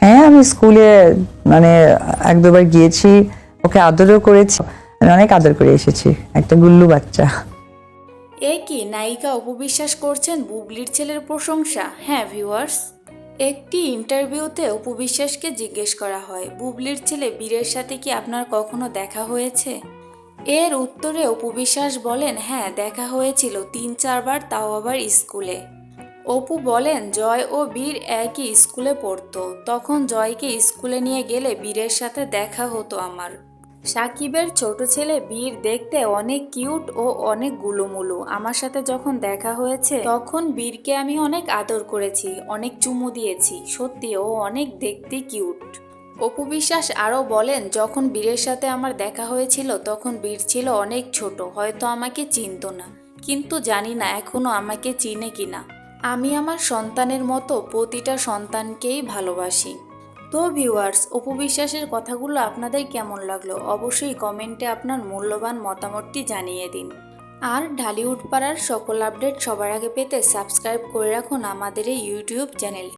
হ্যাঁ আমি স্কুলে মানে এক দুবার গিয়েছি ওকে আদরও করেছি আমি অনেক আদর করে এসেছি একটা গুল্লু বাচ্চা। এ কি নায়িকা অপবিশ্বাস করছেন বুবলির ছেলের প্রশংসা? হ্যাঁ ভিউয়ার্স। একটি ইন্টারভিউতে উপবিশ্বাসকে জিজ্ঞেস করা হয় বুবলির ছেলে বীরের সাথে কি আপনার কখনো দেখা হয়েছে? এর উত্তরে উপবিশ্বাস বলেন হ্যাঁ দেখা হয়েছিল তিন চারবার তাও আবার স্কুলে। অপু বলেন, জয় ও বীর একই স্কুলে পড়তো। তখন জয়কে স্কুলে নিয়ে গেলে বীরের সাথে দেখা হতো আমার। সাকিবের ছোট ছেলে বীর দেখতে অনেক কিউট ও অনেক গুলুমুলু। আমার সাথে যখন দেখা হয়েছে, তখন বীরকে আমি অনেক আদর করেছি, অনেক চুমু দিয়েছি। সত্যি, ও অনেক দেখতে কিউট। অপু বিশ্বাস আরও বলেন, যখন বীরের সাথে আমার দেখা হয়েছিল, তখন বীর ছিল অনেক ছোট, হয়তো আমাকে চিনতো না। কিন্তু জানি না এখনও আমাকে চিনে কিনা। আমি আমার সন্তানের মতো প্রতিটা সন্তানকেই ভালোবাসি। তো ভিউয়ার্স উপবিশ্বাসের কথাগুলো আপনাদের কেমন লাগল অবশ্যই কমেন্টে আপনার মূল্যবান মতামতটি জানিয়ে দিন। আর ঢালিউড পাড়ার সকল আপডেট সবার আগে পেতে সাবস্ক্রাইব করে রাখুন আমাদের এই ইউটিউব চ্যানেল।